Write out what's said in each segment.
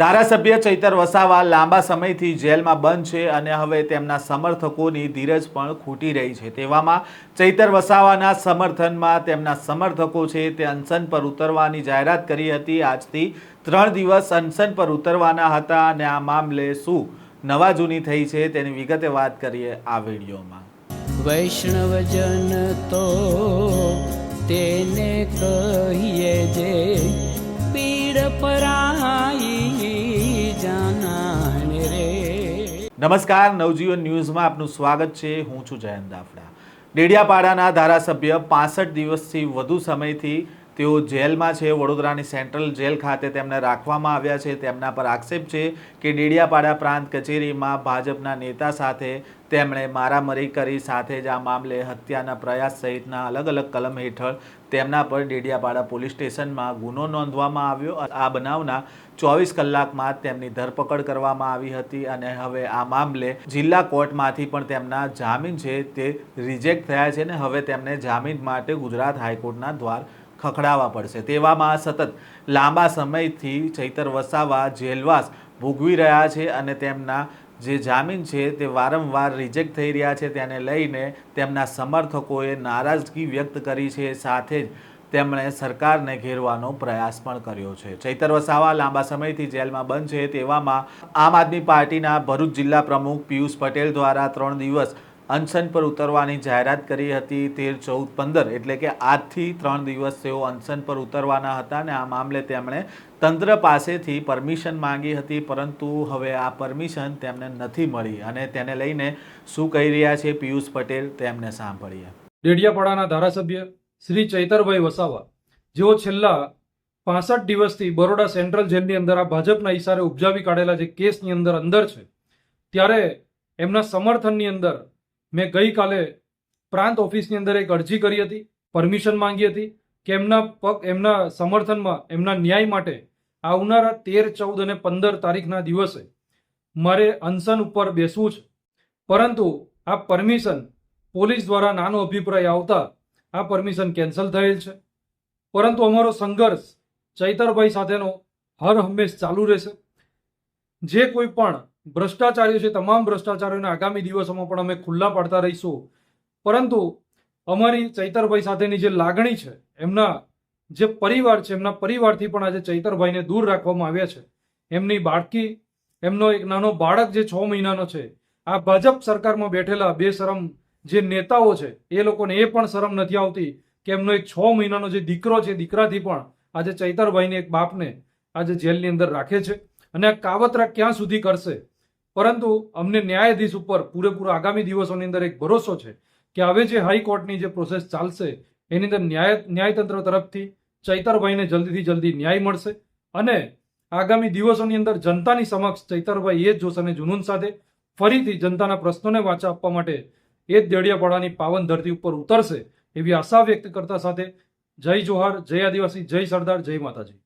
ધારાસભ્ય ચૈતર વસાવા લાંબા સમયથી જેલમાં બંધ છે અને હવે તેમના સમર્થકોની ધીરજ પણ ખૂટી રહી છે. તેવામાં ચૈતર વસાવાના સમર્થનમાં તેમના સમર્થકો છે તે અનશન પર ઉતરવાની જાહેરાત કરી હતી. આજથી ત્રણ દિવસ અનશન પર ઉતરવાના હતા અને આ મામલે શું નવા જૂની થઈ છે તેની વિગતે વાત કરીએ આ વિડીયોમાં. વૈષ્ણવજન તો તેને કહીએ જે પીડ પરાઈ જાનાને રે. નમસ્કાર, નવજીવન ન્યૂઝમાં આપનું સ્વાગત છે. હું છું જયંત દાફડા. ડેડિયાપાડાના ધારાસભ્ય પાસઠ દિવસથી વધુ સમયથી તેઓ જેલમાં છે, વડોદરાની સેન્ટ્રલ જેલ ખાતે તેમને રાખવામાં આવ્યા છે. તેમના પર આક્ષેપ છે કે ડેડિયાપાડા પ્રાંત કચેરીમાં ભાજપના નેતા સાથે તેમણે મારામારી કરી. સાથે જ આ મામલે હત્યાના પ્રયાસ સહિતના અલગ અલગ કલમ હેઠળ તેમના પર ડેડિયાપાડા પોલીસ સ્ટેશનમાં ગુનો નોંધવામાં આવ્યો. આ બનાવના ચોવીસ કલાકમાં તેમની ધરપકડ કરવામાં આવી હતી અને હવે આ મામલે જિલ્લા કોર્ટમાંથી પણ તેમના જામીન છે તે રિજેક્ટ થયા છે ને હવે તેમને જામીન માટે ગુજરાત હાઈકોર્ટના દ્વાર ખખડાવવા પડશે. તેવામાં સતત લાંબા સમયથી ચૈતર વસાવા, જેલવાસ ભોગવી રહ્યા છે અને તેમના જે જામીન છે તે વારંવાર રિજેક્ટ થઈ રહ્યા છે. તેને લઈને તેમના સમર્થકોએ નારાજગી વ્યક્ત કરી છે. સાથે જ તેમણે સરકારને ઘેરવાનો પ્રયાસ પણ કર્યો છે. ચૈતર વસાવા લાંબા સમયથી જેલમાં બંધ છે. તેવામાં આમ આદમી પાર્ટીના ભરૂચ જિલ્લા પ્રમુખ પિયુષ પટેલ દ્વારા ત્રણ દિવસ અનશન પર ઉતરવાની જાહેરાત કરી હતી તેર ચૌદ પંદર, એટલે કે આજથી ત્રણ દિવસ તેઓ અનશન પર ઉતરવાના હતા અને આ મામલે તેમણે તંત્ર પાસેથી પરમિશન માંગી હતી, પરંતુ હવે આ પરમિશન તેમને નથી મળી અને તેને લઈને શું કહી રહ્યા છે પિયુષ પટેલ તેમને સાંભળીએ. ડેડિયાપાડાના ધારાસભ્ય શ્રી ચૈતરભાઈ વસાવા, જેઓ છેલ્લા પાસઠ દિવસથી બરોડા સેન્ટ્રલ જેલની અંદર આ ભાજપના ઈશારે ઉપજાવી કાઢેલા જે કેસની અંદર અંદર છે, ત્યારે એમના સમર્થનની અંદર મેં ગઈકાલે પ્રાંત ઓફિસની અંદર એક અરજી કરી હતી, પરમિશન માંગી હતી કે એમના પગ, એમના સમર્થનમાં, એમના ન્યાય માટે આવનારા તેર, ચૌદ અને પંદર તારીખના દિવસે મારે અનશન ઉપર બેસવું છે. પરંતુ આ પરમિશન પોલીસ દ્વારા નાનો અભિપ્રાય આવતા આ પરમિશન કેન્સલ થયેલ છે. પરંતુ અમારો સંઘર્ષ ચૈતરભાઈ સાથેનો હર હંમેશ ચાલુ રહેશે. જે કોઈ પણ ભ્રષ્ટાચારીઓ છે તમામ ભ્રષ્ટાચારીઓને આગામી દિવસોમાં પણ અમે ખુલ્લા પાડતા રહીશું. પરંતુ અમારી ચૈતરભાઈ સાથેની જે લાગણી છે, એમના જે પરિવાર છે, એમના પરિવારથી પણ આજે ચૈતરભાઈને દૂર રાખવામાં આવ્યા છે. એમની બાળકી, એમનો એક નાનો બાળક જે છ મહિનાનો છે, આ ભાજપ સરકારમાં બેઠેલા બેશરમ જે નેતાઓ છે, એ લોકોને એ પણ શરમ નથી આવતી કે એમનો એક છ મહિનાનો જે દીકરો છે, દીકરાથી પણ આજે ચૈતરભાઈને એક બાપને આજે જેલની અંદર રાખે છે. અને આ કાવતરા ક્યાં સુધી કરશે? પરંતુ અમને ન્યાયાધીશ ઉપર પૂરેપૂરો આગામી દિવસોની અંદર એક ભરોસો છે કે હવે જે હાઈકોર્ટની જે પ્રોસેસ ચાલશે, એની અંદર ન્યાય, ન્યાયતંત્ર તરફથી ચૈતરભાઈને જલ્દીથી જલ્દી ન્યાય મળશે અને આગામી દિવસોની અંદર જનતાની સમક્ષ ચૈતરભાઈ એ જ જોશ અને જુનૂન સાથે ફરીથી જનતાના પ્રશ્નોને વાચા આપવા માટે એ જ દેડિયાપાડાની પાવન ધરતી ઉપર ઉતરશે એવી આશા વ્યક્ત કરતા સાથે જય જોહાર, જય આદિવાસી, જય સરદાર, જય માતાજી.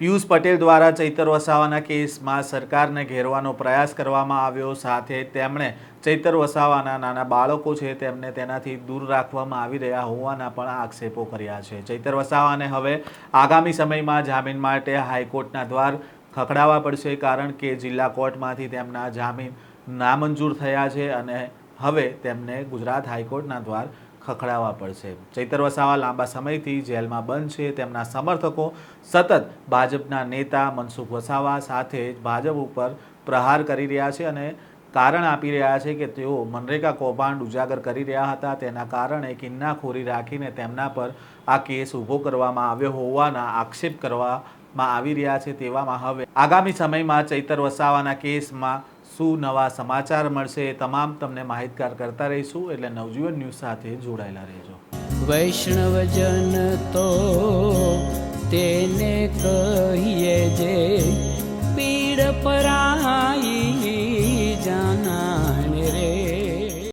પિયુષ પટેલ દ્વારા ચૈતર વસાવાના કેસમાં સરકારને ઘેરવાનો પ્રયાસ કરવામાં આવ્યો. સાથે તેમણે ચૈતર વસાવાના નાના બાળકો છે તેમને તેનાથી દૂર રાખવામાં આવી રહ્યા હોવાના પણ આક્ષેપો કર્યા છે. ચૈતર વસાવાને હવે આગામી સમયમાં જામીન માટે હાઈકોર્ટના દ્વાર ખખડાવવા પડશે કારણ કે જિલ્લા કોર્ટમાંથી તેમના જામીન નામંજૂર થયા છે અને હવે તેમને ગુજરાત હાઈકોર્ટના દ્વાર ખખડાવવા પડશે. ચૈતર વસાવા લાંબા સમયથી જેલમાં બંધ છે. તેમના સમર્થકો સતત ભાજપના નેતા મનસુખ વસાવા સાથે જ ભાજપ ઉપર પ્રહાર કરી રહ્યા છે અને કારણ આપી રહ્યા છે કે તેઓ મનરેગા કૌભાંડ ઉજાગર કરી રહ્યા હતા. તેના કારણે કિન્નાખોરી રાખીને તેમના પર આ કેસ ઊભો કરવામાં આવ્યો હોવાના આક્ષેપ કરવામાં આવી રહ્યા છે તેવામાં હવે આગામી સમયમાં ચૈતર વસાવાના કેસમાં શું નવા સમાચાર મળશે એ તમામ તમને માહિતગાર કરતા રહીશું. એટલે નવજીવન ન્યૂઝ સાથે જોડાયેલા રહેજો. વૈષ્ણવજન તો તેને કહીએ જે પીડ પરાઈ